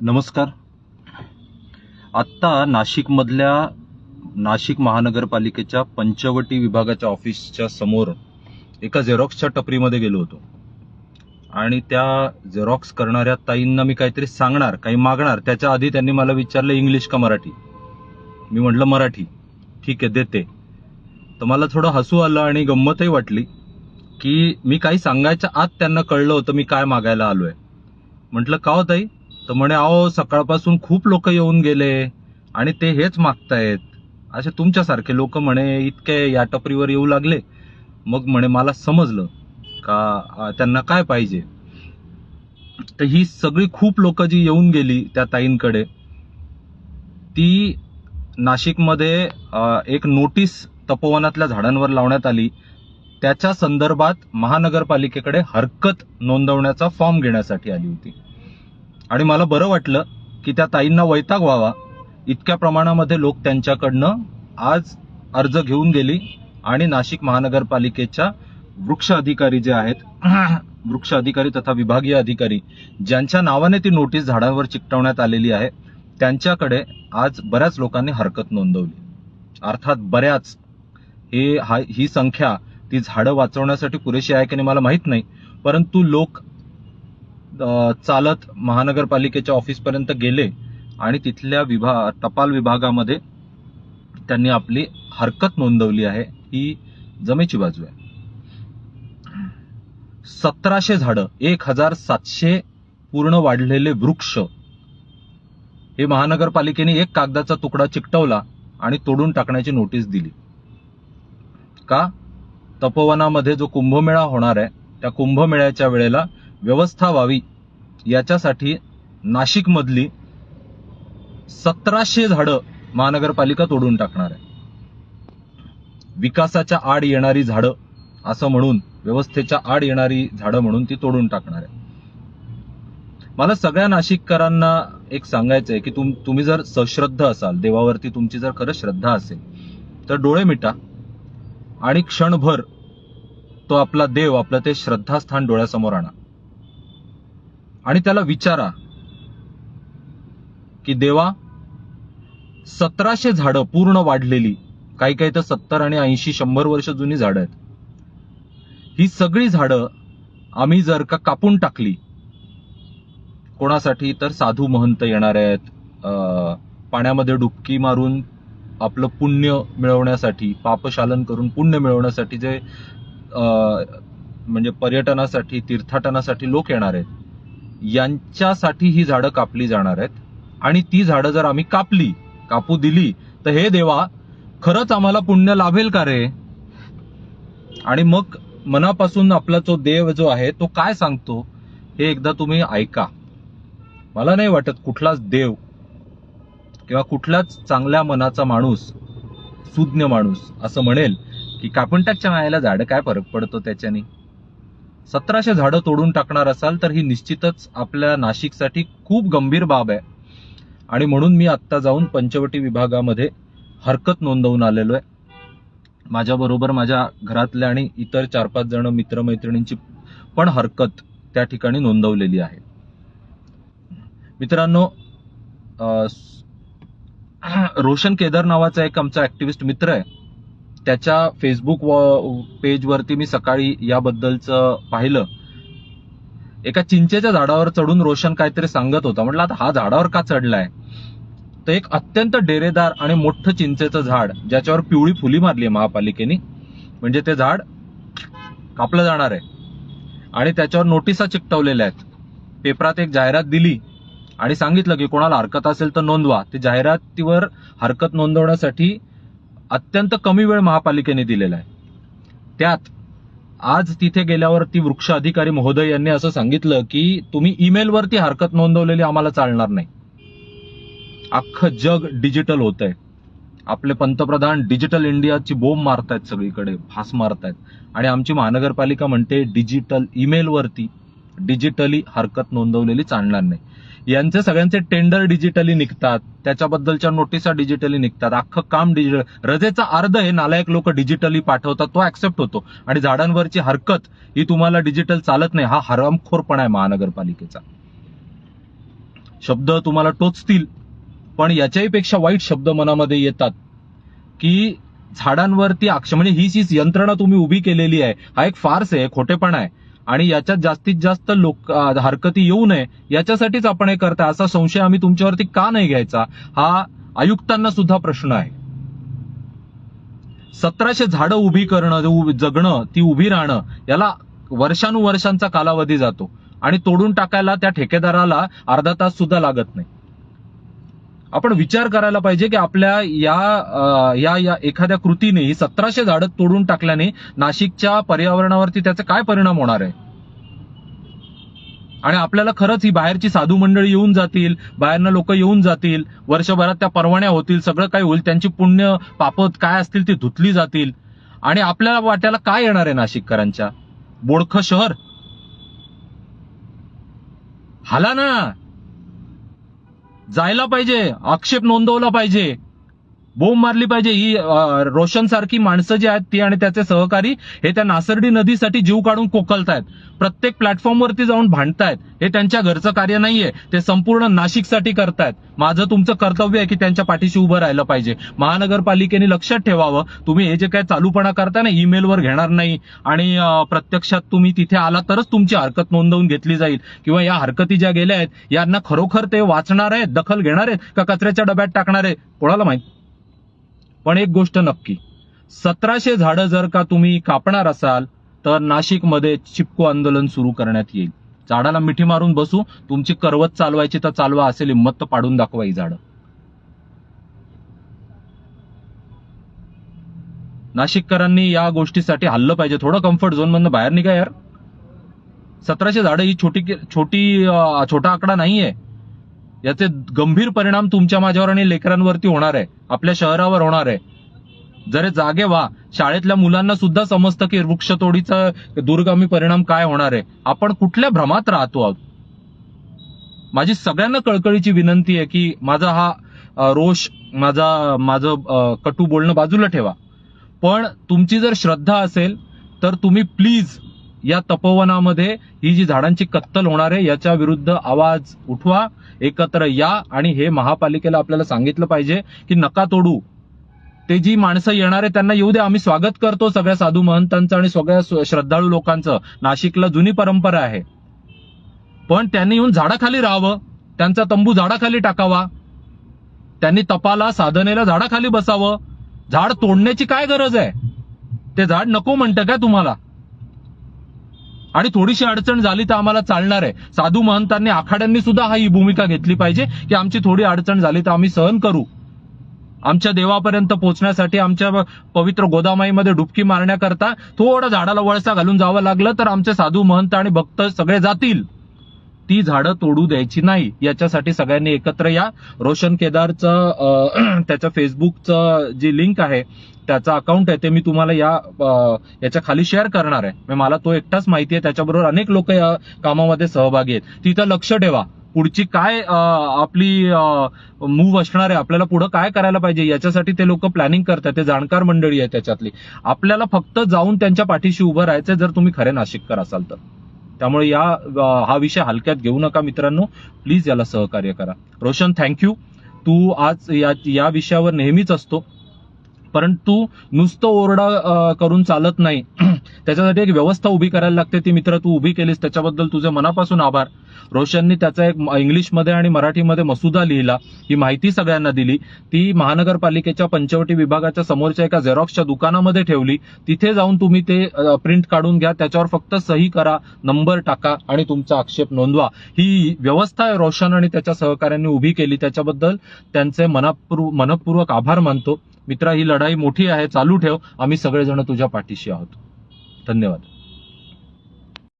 नमस्कार. आत्ता नाशिकमधल्या नाशिक महानगरपालिकेच्या पंचवटी विभागाच्या ऑफिसच्या समोर एका झेरॉक्सच्या टपरीमध्ये गेलो होतो. आणि त्या झेरॉक्स करणाऱ्या ताईंना मी काहीतरी सांगणार काही मागणार त्याच्या आधी त्यांनी मला विचारलं इंग्लिश का मराठी? मी म्हटलं मराठी. ठीक आहे देते. तर मला थोडं हसू आलं आणि गंमतही वाटली की मी काही सांगायच्या आत त्यांना कळलं होतं मी काय मागायला आलो आहे म्हटलं का हो ताई? तर म्हणे अहो सकाळपासून खूप लोक येऊन गेले आणि ते हेच मागतायत. असे तुमच्यासारखे लोक म्हणे इतके या टपरीवर येऊ लागले. मग म्हणे मला समजलं का त्यांना काय पाहिजे? तर ही सगळी खूप लोक जी येऊन गेली त्या ताईंकडे ती नाशिकमध्ये एक नोटीस तपोवनातल्या झाडांवर लावण्यात आली. त्याच्या संदर्भात महानगरपालिकेकडे हरकत नोंदवण्याचा फॉर्म घेण्यासाठी आली होती. आणि मला बरं वाटलं की त्या ताईंना वैताग व्हावा. इतक्या प्रमाणामध्ये लोक त्यांच्याकडनं आज अर्ज घेऊन गेली आणि नाशिक महानगरपालिकेच्या वृक्ष अधिकारी जे आहेत वृक्ष अधिकारी तथा विभागीय अधिकारी ज्यांच्या नावाने ती नोटीस झाडांवर चिकटवण्यात आलेली आहे त्यांच्याकडे आज बऱ्याच लोकांनी हरकत नोंदवली. अर्थात बऱ्याच. हे हा ही संख्या ती झाडं वाचवण्यासाठी पुरेशी आहे की नाही मला माहीत नाही परंतु लोक चालत महानगरपालिकेच्या ऑफिसपर्यंत गेले आणि तिथल्या विभाग टपाल विभागामध्ये त्यांनी आपली हरकत नोंदवली आहे ही जमेची बाजू आहे. सतराशे झाडं एक हजार सातशे पूर्ण वाढलेले वृक्ष हे महानगरपालिकेने एक कागदाचा तुकडा चिकटवला आणि तोडून टाकण्याची नोटीस दिली. का? तपोवनामध्ये जो कुंभमेळा होणार आहे त्या कुंभमेळ्याच्या वेळेला व्यवस्था व्हावी याच्यासाठी नाशिकमधली सतराशे झाडं महानगरपालिका तोडून टाकणार आहे. विकासाच्या आड येणारी झाडं असं म्हणून व्यवस्थेच्या आड येणारी झाडं म्हणून ती तोडून टाकणार आहे. मला सगळ्या नाशिककरांना एक सांगायचं आहे की तुम तुम्ही जर सश्रद्ध असाल देवावरती तुमची जर खरं श्रद्धा असेल तर डोळे मिटा आणि क्षणभर तो आपला देव आपलं ते श्रद्धास्थान डोळ्यासमोर आणा. आणि त्याला विचारा की देवा सतराशे झाडं पूर्ण वाढलेली. काही काही तर सत्तर आणि ऐंशी शंभर वर्ष जुनी झाडं आहेत. ही सगळी झाडं आम्ही जर का कापून टाकली कोणासाठी तर साधू महंत येणार आहेत. अं, पाण्यामध्ये डुबकी मारून आपलं पुण्य मिळवण्यासाठी पापशालन करून पुण्य मिळवण्यासाठी जे अं, म्हणजे पर्यटनासाठी तीर्थाटनासाठी लोक येणार आहेत. यांच्यासाठी ही झाडं कापली जाणार आहेत. आणि ती झाडं जर आम्ही कापली कापू दिली तर हे देवा खरंच आम्हाला पुण्य लाभेल का रे? आणि मग मनापासून आपला जो देव जो आहे तो काय सांगतो? हे एकदा तुम्ही ऐका. मला नाही वाटत कुठलाच देव किंवा कुठलाच चांगल्या मनाचा माणूस सुज्ञ माणूस असं म्हणेल की कापणटाकच्या मायाला झाडं काय फरक पडतो त्याच्याने? सतराशे झाडं तोडून टाकणार असाल तर ही निश्चितच आपल्या नाशिकसाठी खूप गंभीर बाब आहे. आणि म्हणून मी आत्ता जाऊन पंचवटी विभागामध्ये हरकत नोंदवून आलेलो आहे. माझ्याबरोबर माझ्या घरातल्या आणि इतर चार पाच जण मित्रमैत्रिणींची पण हरकत त्या ठिकाणी नोंदवलेली आहे. मित्रांनो अं, रोशन केदार नावाचा एक आमचा ऍक्टिव्हिस्ट मित्र आहे. त्याच्या फेसबुक पेजवरती मी सकाळी याबद्दलचं पाहिलं. एका चिंचेच्या झाडावर चढून रोशन काहीतरी सांगत होता. म्हटलं आता हा झाडावर का चढलाय? तर एक अत्यंत डेरेदार आणि मोठं चिंचेचं झाड ज्याच्यावर पिवळी फुली मारली आहे महापालिकेने म्हणजे ते झाड कापलं जाणार आहे. आणि त्याच्यावर नोटिसा चिकटवलेल्या आहेत. पेपरात एक जाहिरात दिली आणि सांगितलं की कोणाला हरकत असेल तर नोंदवा. ते जाहिरातीवर हरकत नोंदवण्यासाठी अत्यंत कमी वेळ महापालिकेने दिलेला आहे. त्यात आज तिथे गेल्यावर ती वृक्ष अधिकारी महोदय यांनी असं सांगितलं की तुम्ही ईमेलवरती हरकत नोंदवलेली आम्हाला चालणार नाही. अख्खं जग डिजिटल होत आहे आपले पंतप्रधान डिजिटल इंडियाची बोंब मारतायत सगळीकडे भास मारतायत. आणि आमची महानगरपालिका म्हणते डिजिटल ईमेलवरती डिजिटली हरकत नोंदवलेली चालणार नाही. यांचे सगळ्यांचे टेंडर डिजिटली निघतात. त्याच्याबद्दलच्या नोटिसा डिजिटली निघतात. अख्खं काम डिजिटल रजेचा अर्ध हे नालायक लोक डिजिटली पाठवतात तो ऍक्सेप्ट होतो. आणि झाडांवरची हरकत ही तुम्हाला डिजिटल चालत नाही. हा हरामखोरपणा आहे महानगरपालिकेचा. शब्द तुम्हाला टोचतील पण याच्याही पेक्षा वाईट शब्द मनामध्ये येतात की झाडांवरती अक्ष म्हणजे ही जी यंत्रणा तुम्ही उभी केलेली आहे. हा एक फार्स आहे खोटेपणा आहे. आणि याच्यात जास्तीत जास्त लोक हरकती येऊ नये याच्यासाठीच आपण हे करताय. असा संशय आम्ही तुमच्यावरती का नाही घ्यायचा? हा आयुक्तांना सुद्धा प्रश्न आहे. सतराशे झाडं उभी करणं जगणं ती उभी राहणं याला वर्षानुवर्षांचा कालावधी जातो. आणि तोडून टाकायला त्या ठेकेदाराला अर्धा तास सुद्धा लागत नाही. आपण विचार करायला पाहिजे की आपल्या या या या एखाद्या कृतीने ही सतराशे झाडं तोडून टाकल्याने नाशिकच्या पर्यावरणावरती त्याचा काय परिणाम होणार आहे? आणि आपल्याला खरंच ही बाहेरची साधू मंडळी येऊन जातील बाहेरनं लोक येऊन जातील वर्षभरात त्या परवान्या होतील सगळं काही होईल त्यांची पुण्य पापत काय असतील ती धुतली जातील. आणि आपल्याला वाट्याला काय येणार आहे नाशिककरांच्या? बोडखं शहर. हाला ना! जायला पाहिजे. आक्षेप नोंदवला पाहिजे. बोंब मारली पाहिजे. ही रोशन सारखी माणसं जी आहेत ती आणि त्याचे सहकारी हे त्या नासर्डी नदीसाठी जीव काढून कोकलतायत. प्रत्येक प्लॅटफॉर्मवरती जाऊन भांडतायत. हे त्यांच्या घरचं कार्य नाहीये. ते संपूर्ण नाशिकसाठी करतायत. माझं तुमचं कर्तव्य आहे की त्यांच्या पाठीशी उभं राहिलं पाहिजे. महानगरपालिकेने लक्षात ठेवावं. तुम्ही हे जे काय चालूपणा करताय ना ईमेलवर घेणार नाही. आणि प्रत्यक्षात तुम्ही तिथे आला तरच तुमची हरकत नोंदवून घेतली जाईल. किंवा या हरकती ज्या गेल्या आहेत यांना खरोखर ते वाचणार आहेत दखल घेणार आहेत का कचऱ्याच्या डब्यात टाकणार आहे कोणाला माहीत? पण एक गोष्ट नक्की. सतराशे झाडं जर का तुम्ही कापणार असाल तर नाशिकमध्ये चिपको आंदोलन सुरू करण्यात येईल. झाडाला मिठी मारून बसू तुमची करवत चालवायची तर चालवा असेल हिंमत तर पाडून दाखवा ही झाडं. नाशिककरांनी या गोष्टीसाठी हल्लं पाहिजे. थोडं कम्फर्ट झोन मधनं बाहेर निघा यार. सतराशे झाडं ही छोटी छोटी छोटा आकडा नाहीये. याचे गंभीर परिणाम तुमच्या माझ्यावर आणि लेकरांवरती होणार आहे. आपल्या शहरावर होणार आहे. जरे जागे व्हा. शाळेतल्या मुलांना सुद्धा समजतं की वृक्षतोडीचा दूरगामी परिणाम काय होणार आहे. आपण कुठल्या भ्रमात राहतो आहोत? माझी सगळ्यांना कळकळीची विनंती आहे की माझा हा रोष माझा माझं कटू बोलणं बाजूला ठेवा. पण तुमची जर श्रद्धा असेल तर तुम्ही प्लीज या तपोवनामध्ये ही जी झाडांची कत्तल होणार आहे याच्या विरुद्ध आवाज उठवा एकत्र या आणि हे महापालिकेला आपल्याला सांगितलं पाहिजे की नका तोडू. ते जी माणसं येणार आहे त्यांना येऊ दे आम्ही स्वागत करतो सगळ्या साधू महंतांचं आणि सगळ्या श्रद्धाळू लोकांचं. नाशिकला जुनी परंपरा आहे. पण त्यांनी येऊन झाडाखाली राहावं त्यांचा तंबू झाडाखाली टाकावा. त्यांनी तपाला साधनेला झाडाखाली बसावं. झाड तोडण्याची काय गरज आहे? ते झाड नको म्हणतं काय तुम्हाला? आणि थोडीशी अडचण झाली तर आम्हाला चालणार आहे. साधू महंतांनी आखाड्यांनी सुद्धा हा ही भूमिका घेतली पाहिजे की आमची थोडी अडचण झाली तर आम्ही सहन करू. आमच्या देवापर्यंत पोहोचण्यासाठी आमच्या पवित्र गोदामाईमध्ये डुबकी मारण्याकरता थोडं झाडाला वळसा घालून जावं लागलं तर आमचे साधू महंत आणि भक्त सगळे जातील. ती झाडं तोडू द्यायची नाही याच्यासाठी सगळ्यांनी एकत्र या. रोशन केदारचं त्याच्या फेसबुकचं जी लिंक आहे त्याचा अकाउंट आहे ते मी तुम्हाला या याच्या खाली शेअर करणार आहे. म्हणजे मला तो एकटाच माहिती आहे त्याच्याबरोबर अनेक लोक या कामामध्ये सहभागी आहेत. तिथं लक्ष ठेवा. पुढची काय आपली मूव असणार आहे आपल्याला पुढं काय करायला पाहिजे याच्यासाठी ते लोक प्लॅनिंग करतात ते जाणकार मंडळी आहे त्याच्यातली. आपल्याला फक्त जाऊन त्यांच्या पाठीशी उभं राहायचं जर तुम्ही खरे नाशिककर असाल तर. त्यामुळे या हा विषय हलक्यात घेऊ नका मित्रांनो. प्लीज याला सहकार्य करा. रोशन थँक्यू तू आज या या विषयावर नेहमीच असतो. परंतु नुसतं ओरडा करून चालत नाही. त्याच्यासाठी एक व्यवस्था उभी करायला लागते. ती मित्र तू उभी केलीस त्याच्याबद्दल तुझे मनापासून आभार. रोशननी त्याचा एक इंग्लिशमध्ये आणि मराठीमध्ये मसुदा लिहिला. ही माहिती सगळ्यांना दिली. ती महानगरपालिकेच्या पंचवटी विभागाच्या समोरच्या एका झेरॉक्सच्या दुकानामध्ये ठेवली. तिथे जाऊन तुम्ही ते प्रिंट काढून घ्या. त्याच्यावर फक्त सही करा नंबर टाका आणि तुमचा आक्षेप नोंदवा. ही व्यवस्था आहे रोशन आणि त्याच्या सहकाऱ्यांनी उभी केली. त्याच्याबद्दल त्यांचे मनापूर्व मनपूर्वक आभार मानतो. मित्रा ही लढाई मोठी आहे चालू ठेव. आम्ही सगळेजण तुझ्या पाठीशी आहोत. धन्यवाद.